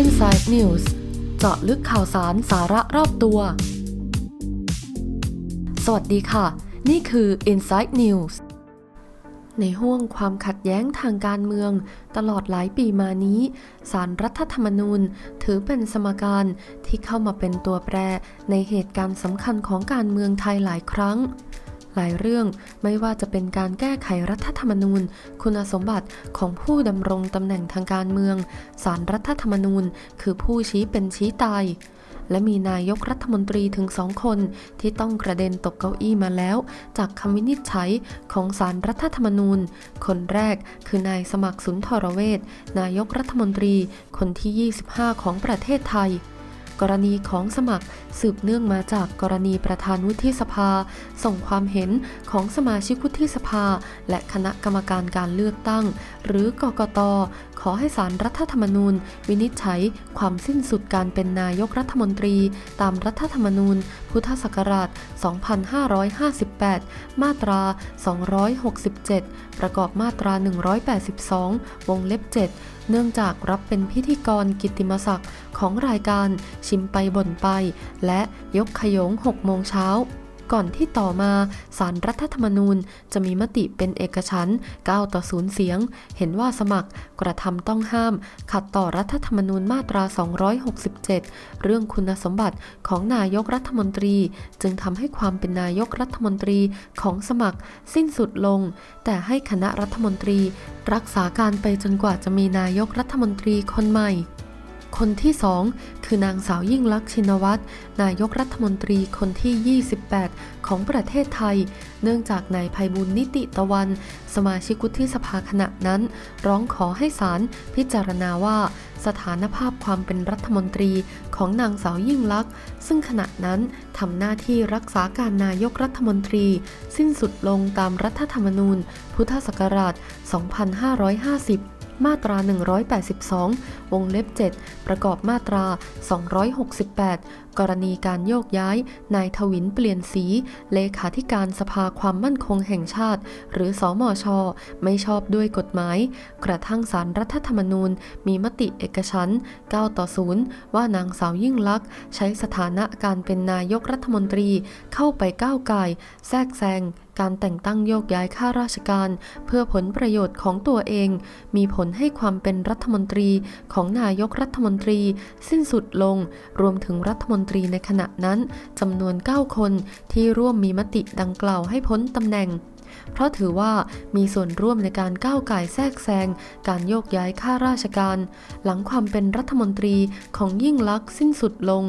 Inside News เจาะลึกข่าวสารสาระรอบตัว สวัสดีค่ะ นี่คือ Inside News ในห้วงความขัดแย้งทางการเมือง ตลอดหลายปีมานี้ สารรัฐธรรมนูญถือเป็นสมการที่เข้ามาเป็นตัวแปรในเหตุการณ์สำคัญของการเมืองไทยหลายครั้ง หลายเรื่องไม่ว่าจะเป็นการแก้ไขรัฐธรรมนูญ คุณสมบัติของผู้ดำรงตำแหน่งทางการเมือง สารรัฐธรรมนูญ คือผู้ชี้เป็นชี้ตายและมีนายกรัฐมนตรีถึงสองคนที่ต้องกระเด็นตกเก้าอี้มาแล้ว จากคำวินิจฉัยของสารรัฐธรรมนูญ คนแรกคือนายสมัครสุนทรเวชนายกรัฐมนตรีคนที่ 25 ของประเทศไทย กรณีของสมัคร สืบเนื่องมาจากกรณีประธานวุฒิสภา ส่งความเห็นของสมาชิกวุฒิสภา และคณะกรรมการการเลือกตั้ง หรือกกต ขอให้สารรัฐธรรมนูญ วินิจฉัยความสิ้นสุดการเป็นนายกรัฐมนตรี ตามรัฐธรรมนูญ พุทธศักราช 2558 มาตรา 267 ประกอบมาตรา 182 วงเล็บ 7 เนื่องจากรับเป็นพิธีกรกิตติมศักดิ์ของรายการชิมไปบ่นไปและยกขยง6โมงเช้า ก่อนที่ต่อมาสารรัฐธรรมนูญจะมีมติเป็นเอกฉันท์9ต่อ0เสียง เห็นว่าสมัครกระทำต้องห้าม ขัดต่อรัฐธรรมนูญมาตรา 267 เรื่องคุณสมบัติของนายกรัฐมนตรี จึงทำให้ความเป็นนายกรัฐมนตรีของสมัครสิ้นสุดลง แต่ให้คณะรัฐมนตรี รักษาการไปจนกว่าจะมีนายกรัฐมนตรีคนใหม่ คนที่สองคือนางสาวยิ่งลักษณ์ชินวัตรนายกรัฐมนตรีคนที่ 28 ของประเทศไทย เนื่องจากนายภัยบุญนิติตะวัน สมาชิกวุฒิสภาขณะนั้น ร้องขอให้ศาลพิจารณาว่าสถานภาพความเป็นรัฐมนตรีของนางสาวยิ่งลักษณ์ซึ่งขณะนั้นทำหน้าที่รักษาการนายกรัฐมนตรี สิ้นสุดลงตามรัฐธรรมนูญ พุทธศักราช 2550 มาตรา 182 วงเล็บ 7 ประกอบมาตรา 268 กรณีการโยกย้าย นายทวินเปลี่ยนสี เลขาธิการสภาความมั่นคงแห่งชาติ หรือสอมอชไม่ชอบด้วยกฎหมาย กระทั่งสารรัฐธรรมนูญ มีมติเอกฉันท์9ต่อ 0 ว่านางสาวยิ่งลักษณ์ใช้สถานะการเป็นนายกรัฐมนตรีเข้าไปก้าวไก่แทรกแซง การแต่งตั้งโยกย้ายข้าราชการ เพื่อผลประโยชน์ของตัวเอง มีผลให้ความเป็นรัฐมนตรีของนายกรัฐมนตรี สิ้นสุดลง รวมถึงรัฐมนตรีในขณะนั้นจำนวน 9 คนที่ร่วมมีมติดังกล่าวให้พ้นตำแหน่ง เพราะถือว่ามีส่วนร่วมในการก้าวไก่แทรกแซง การโยกย้ายข้าราชการ หลังความเป็นรัฐมนตรีของยิ่งลักษณ์สิ้นสุดลง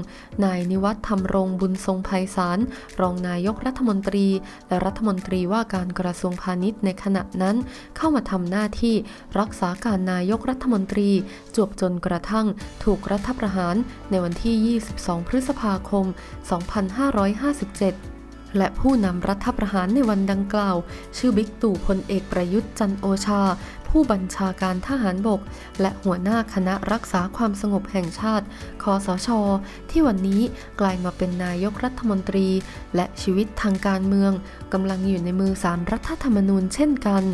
นายนิวัฒน์ธรรมรงบุญทรงไพศาลรองนายกรัฐมนตรี และรัฐมนตรีว่าการกระทรวงพาณิชย์ในขณะนั้น เข้ามาทำหน้าที่รักษาการนายกรัฐมนตรี จวบจนกระทั่งถูกรัฐประหารในวันที่ 22 พฤษภาคม 2557 และผู้นำรัฐประหารในวันดังกล่าว ชื่อบิ๊กตู่พลเอกประยุทธ์จันโอชา ผู้บัญชาการทหารบก และหัวหน้าคณะรักษาความสงบแห่งชาติ คอสช ที่วันนี้กลายมาเป็นนายกรัฐมนตรี และชีวิตทางการเมืองกำลังอยู่ในมือสารรัฐธรรมนูญเช่นกัน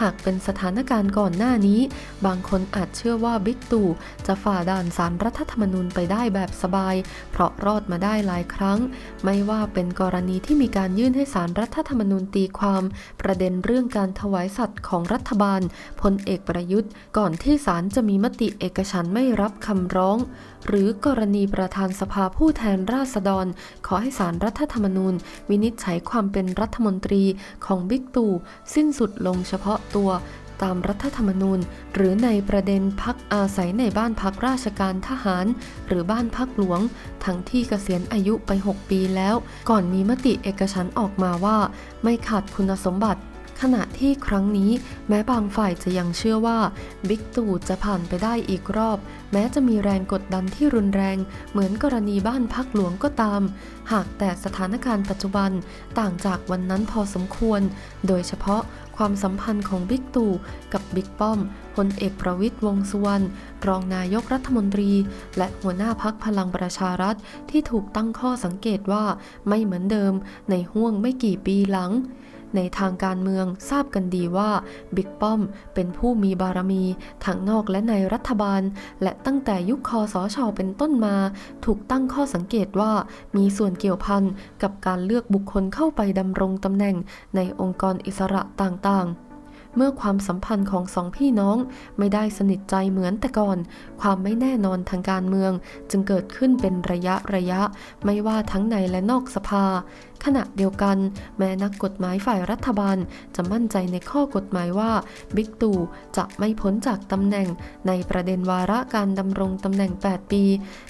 หากเป็นสถานการณ์ก่อนหน้านี้ บางคนอาจเชื่อว่าบิ๊กตู่จะฝ่าด่านสารรัฐธรรมนูญไปได้แบบสบาย เพราะรอดมาได้หลายครั้ง ไม่ว่าเป็นกรณีที่มีการยื่นให้สารรัฐธรรมนูญตีความ ประเด็นเรื่องการถวายสัตว์ของรัฐบาลพลเอกประยุทธ์ ก่อนที่ศาลจะมีมติเอกฉันไม่รับคำร้องหรือกรณีประธานสภาผู้แทนราษฎร ขอให้สารรัฐธรรมนูญ วินิจฉัยความเป็นรัฐมนตรีของบิ๊กตู่สิ้นสุดลงเฉพาะตัวตามรัฐธรรมนูญ หรือในประเด็นพักอาศัยในบ้านพักราชการทหาร หรือบ้านพักหลวง ทั้งที่เกษียณอายุไป 6 ปีแล้ว ก่อนมีมติเอกฉันออกมาว่า ไม่ขาดคุณสมบัติ ขณะที่ครั้งนี้แม้บางฝ่ายจะยังเชื่อว่าบิ๊กตู่จะผ่านไปได้อีกรอบ แม้จะมีแรงกดดันที่รุนแรง เหมือนกรณีบ้านพักหลวงก็ตาม หากแต่สถานการณ์ปัจจุบันต่างจากวันนั้นพอสมควร โดยเฉพาะความสัมพันธ์ของบิ๊กตู่กับบิ๊กป้อมพลเอกประวิตยวงสุวรรณรองนายกรัฐมนตรี และหัวหน้าพักพลังประชารัฐที่ถูกตั้งข้อสังเกตว่าไม่เหมือนเดิมในห่วงไม่กี่ปีหลัง ในทางการเมืองทราบกันดีว่าบิ๊กป้อมเป็นผู้มีบารมีทั้งนอกและในรัฐบาล และตั้งแต่ยุคคอสชเป็นต้นมา ถูกตั้งข้อสังเกตว่ามีส่วนเกี่ยวพันกับการเลือกบุคคลเข้าไปดำรงตำแหน่งในองค์กรอิสระต่างๆ เมื่อความสัมพันธ์ของสองพี่น้องไม่ได้สนิทใจเหมือนแต่ก่อน ความไม่แน่นอนทางการเมืองจึงเกิดขึ้นเป็นระยะระยะ ไม่ว่าทั้งในและนอกสภา ขณะเดียวกัน แม้นักกฎหมายฝ่ายรัฐบาลจะมั่นใจในข้อกฎหมายว่าบิ๊กตู่จะไม่พ้นจากตำแหน่งในประเด็นวาระการดำรงตำแหน่ง 8 ปี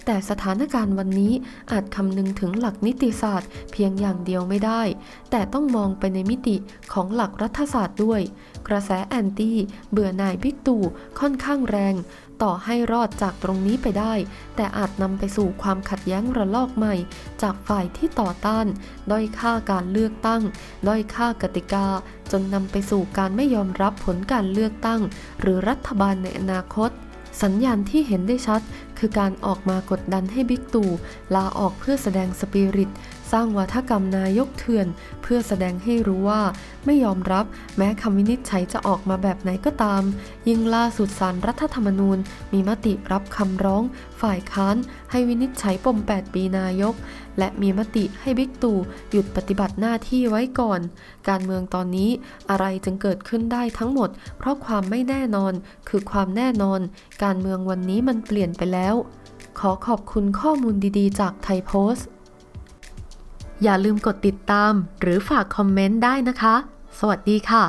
แต่สถานการณ์วันนี้อาจคำนึงถึงหลักนิติศาสตร์ เพียงอย่างเดียวไม่ได้ แต่ต้องมองไปในมิติของหลักรัฐศาสตร์ด้วย กระแสแอนตี้เบื่อหน่ายบิ๊กตู่ค่อนข้างแรง ต่อให้รอดจากตรงนี้ไปได้ แต่อาจนำไปสู่ความขัดแย้งระลอกใหม่ จากฝ่ายที่ต่อต้าน ด้อยค่าการเลือกตั้ง ด้อยค่ากติกา จนนำไปสู่การไม่ยอมรับผลการเลือกตั้ง หรือรัฐบาลในอนาคตสัญญาณที่เห็นได้ชัด คือการออกมากดดันให้บิ๊กตู่ลาออกเพื่อแสดงสปิริต สร้างวัฒกรรมนายกเถื่อน เพื่อแสดงให้รู้ว่า ไม่ยอมรับแม้คำวินิจฉัยจะออกมาแบบไหนก็ตาม ยิ่งล่าสุดสารรัฐธรรมนูญ มีมติรับคำร้อง ฝ่ายค้าน ให้วินิจฉัยปม 8 ปีนายก และมีมติให้บิ๊กตู่หยุดปฏิบัติหน้าที่ไว้ก่อน การเมืองตอนนี้อะไรจึงเกิดขึ้นได้ทั้งหมด เพราะความไม่แน่นอนคือความแน่นอน การเมืองวันนี้มันเปลี่ยนไปแล้วแล้ว ขอขอบคุณข้อมูลดีๆ จากไทยโพสต์ อย่าลืมกดติดตามหรือฝากคอมเมนต์ได้นะคะ สวัสดีค่ะ